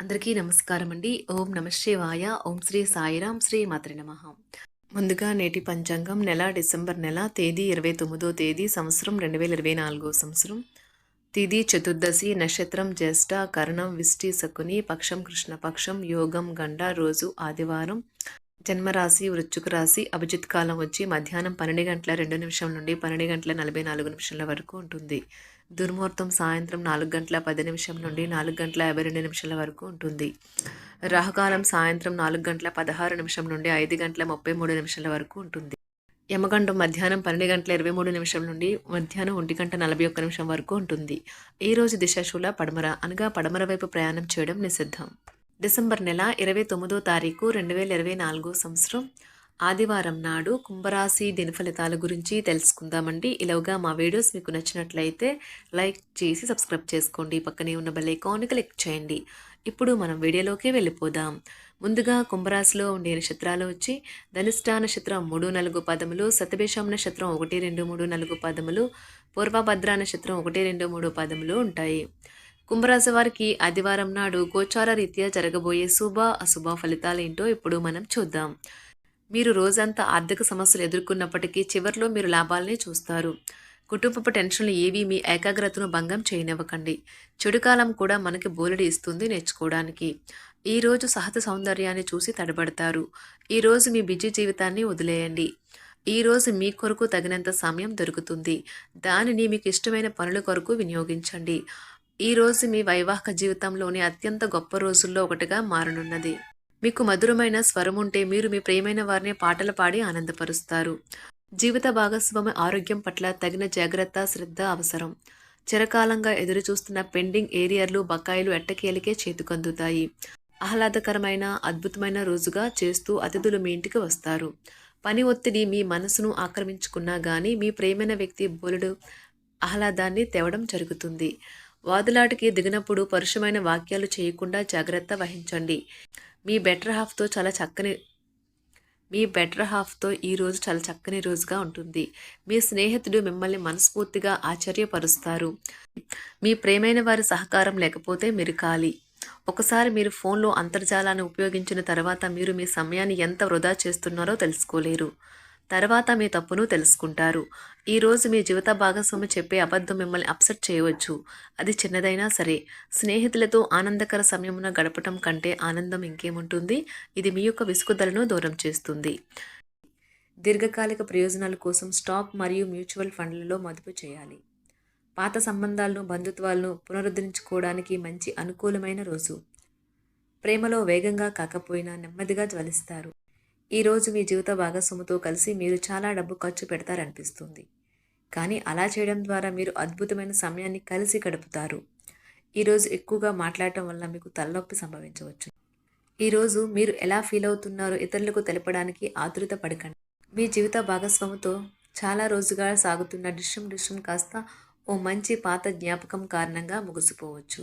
అందరికీ నమస్కారం అండి ఓం నమశివాయ ఓం శ్రీ సాయిరాం శ్రీ మాత్రి నమ. ముందుగా నేటి పంచాంగం నెల డిసెంబర్ నెల తేదీ ఇరవై తొమ్మిదో తేదీ సంవత్సరం రెండు వేల ఇరవై నాలుగో సంవత్సరం. తిది చతుర్దశి నక్షత్రం జ్యేష్ఠ కరణం విష్టి శకుని పక్షం కృష్ణపక్షం యోగం గండ రోజు ఆదివారం. జన్మరాశి వృచ్చుక రాశి అభిజిత్ కాలం వచ్చి మధ్యాహ్నం పన్నెండు గంటల రెండు నిమిషం నుండి పన్నెండు గంటల నలభై నాలుగు నిమిషాల వరకు ఉంటుంది. దుర్ముహూర్తం సాయంత్రం నాలుగు గంటల పది నిమిషం నుండి నాలుగు గంటల యాభై రెండు నిమిషాల వరకు ఉంటుంది. రాహుకాలం సాయంత్రం నాలుగు గంటల పదహారు నిమిషం నుండి ఐదు గంటల ముప్పై మూడు నిమిషాల వరకు ఉంటుంది. యమగండం మధ్యాహ్నం పన్నెండు గంటల ఇరవై మూడు నిమిషం నుండి మధ్యాహ్నం ఒంటి గంట నలభై ఒక్క నిమిషం వరకు ఉంటుంది. ఈ రోజు దిశాశూల పడమర అనగా పడమర వైపు ప్రయాణం చేయడం నిషిద్ధం. డిసెంబర్ నెల ఇరవై తొమ్మిదో తారీఖు రెండు వేల ఇరవై నాలుగో సంవత్సరం ఆదివారం నాడు కుంభరాశి దిన ఫలితాల గురించి తెలుసుకుందామండి. ఇలాగా మా వీడియోస్ మీకు నచ్చినట్లయితే లైక్ చేసి సబ్స్క్రైబ్ చేసుకోండి. పక్కనే ఉన్న బెల్ ఐకాన్ క్లిక్ చేయండి. ఇప్పుడు మనం వీడియోలోకి వెళ్ళిపోదాం. ముందుగా కుంభరాశిలో ఉండే నక్షత్రాలు వచ్చి ధనిష్ట నక్షత్రం మూడు నాలుగు పదములు సతభేషం నక్షత్రం ఒకటి రెండు మూడు నాలుగు పదములు పూర్వభద్ర నక్షత్రం ఒకటి రెండు మూడు పదములు ఉంటాయి. కుంభరాశి వారికి ఆదివారం నాడు గోచార రీత్యా జరగబోయే శుభ అశుభ ఫలితాలు ఏంటో ఇప్పుడు మనం చూద్దాం. మీరు రోజంతా ఆర్థిక సమస్యలు ఎదుర్కొన్నప్పటికీ చివరిలో మీరు లాభాలనే చూస్తారు. కుటుంబపు టెన్షన్లు ఏవి మీ ఏకాగ్రతను భంగం చేయనివ్వకండి. చెడు కాలం కూడా మనకి బోలెడి ఇస్తుంది నేర్చుకోవడానికి. ఈ రోజు సహజ సౌందర్యాన్ని చూసి తడబడతారు. ఈరోజు మీ బిజీ జీవితాన్ని వదిలేయండి. ఈ రోజు మీ కొరకు తగినంత సమయం దొరుకుతుంది. దానిని మీకు ఇష్టమైన పనుల కొరకు వినియోగించండి. ఈ రోజు మీ వైవాహిక జీవితంలోని అత్యంత గొప్ప రోజుల్లో ఒకటిగా మారనున్నది. మీకు మధురమైన స్వరం ఉంటే మీరు మీ ప్రియమైన వారిని పాటలు పాడి ఆనందపరుస్తారు. జీవిత భాగస్వామి ఆరోగ్యం పట్ల తగిన జాగ్రత్త శ్రద్ధ అవసరం. చిరకాలంగా ఎదురుచూస్తున్న పెండింగ్ ఏరియాలు బకాయిలు ఎట్టకేలికే చేతికందుతాయి. ఆహ్లాదకరమైన అద్భుతమైన రోజుగా చేస్తూ అతిథులు మీ ఇంటికి వస్తారు. పని ఒత్తిడి మీ మనసును ఆక్రమించుకున్నా కానీ మీ ప్రేమైన వ్యక్తి బోలుడు ఆహ్లాదాన్ని తేవడం జరుగుతుంది. వాదులాటికి దిగినప్పుడు పరుషమైన వాక్యాలు చేయకుండా జాగ్రత్త వహించండి. మీ బెటర్ హాఫ్తో చాలా చక్కని మీ బెటర్ హాఫ్తో ఈ రోజు చాలా చక్కని రోజుగా ఉంటుంది. మీ స్నేహితుడు మిమ్మల్ని మనస్ఫూర్తిగా ఆశ్చర్యపరుస్తారు. మీ ప్రేమైన వారి సహకారం లేకపోతే మీరు ఖాళీ. ఒకసారి మీరు ఫోన్లో అంతర్జాలాన్ని ఉపయోగించిన తర్వాత మీరు మీ సమయాన్ని ఎంత వృధా చేస్తున్నారో తెలుసుకోలేరు. తర్వాత మీ తప్పును తెలుసుకుంటారు. ఈరోజు మీ జీవిత భాగస్వామి చెప్పే అబద్ధం మిమ్మల్ని అప్సెట్ చేయవచ్చు. అది చిన్నదైనా సరే. స్నేహితులతో ఆనందకర సమయమున గడపటం కంటే ఆనందం ఇంకేముంటుంది? ఇది మీ యొక్క విసుగుదలను దూరం చేస్తుంది. దీర్ఘకాలిక ప్రయోజనాల కోసం స్టాక్ మరియు మ్యూచువల్ ఫండ్లలో మదుపు చేయాలి. పాత సంబంధాలను బంధుత్వాలను పునరుద్ధరించుకోవడానికి మంచి అనుకూలమైన రోజు. ప్రేమలో వేగంగా కాకపోయినా నెమ్మదిగా జ్వలిస్తారు. ఈరోజు మీ జీవిత భాగస్వామితో కలిసి మీరు చాలా డబ్బు ఖర్చు పెడతారనిపిస్తుంది. కానీ అలా చేయడం ద్వారా మీరు అద్భుతమైన సమయాన్ని కలిసి గడుపుతారు. ఈరోజు ఎక్కువగా మాట్లాడటం వల్ల మీకు తలనొప్పి సంభవించవచ్చు. ఈరోజు మీరు ఎలా ఫీల్ అవుతున్నారో ఇతరులకు తెలపడానికి ఆతురత పడకండి. మీ జీవిత భాగస్వామితో చాలా రోజుగా సాగుతున్న డిష్యం డిష్యం కాస్త ఓ మంచి పాత జ్ఞాపకం కారణంగా ముగిసిపోవచ్చు.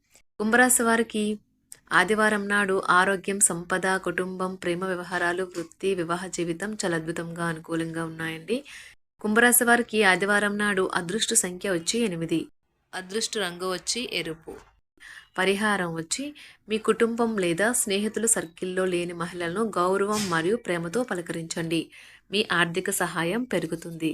కుంభరాశి వారికి ఆదివారం నాడు ఆరోగ్యం సంపద కుటుంబం ప్రేమ వ్యవహారాలు వృత్తి వివాహ జీవితం చాలా అద్భుతంగా అనుకూలంగా ఉన్నాయండి. కుంభరాశి వారికి ఆదివారం నాడు అదృష్ట సంఖ్య వచ్చి ఎనిమిది. అదృష్ట రంగు వచ్చి ఎరుపు. పరిహారం వచ్చి మీ కుటుంబం లేదా స్నేహితుల సర్కిల్లో లేని మహిళలను గౌరవం మరియు ప్రేమతో పలకరించండి. మీ ఆర్థిక సహాయం పెరుగుతుంది.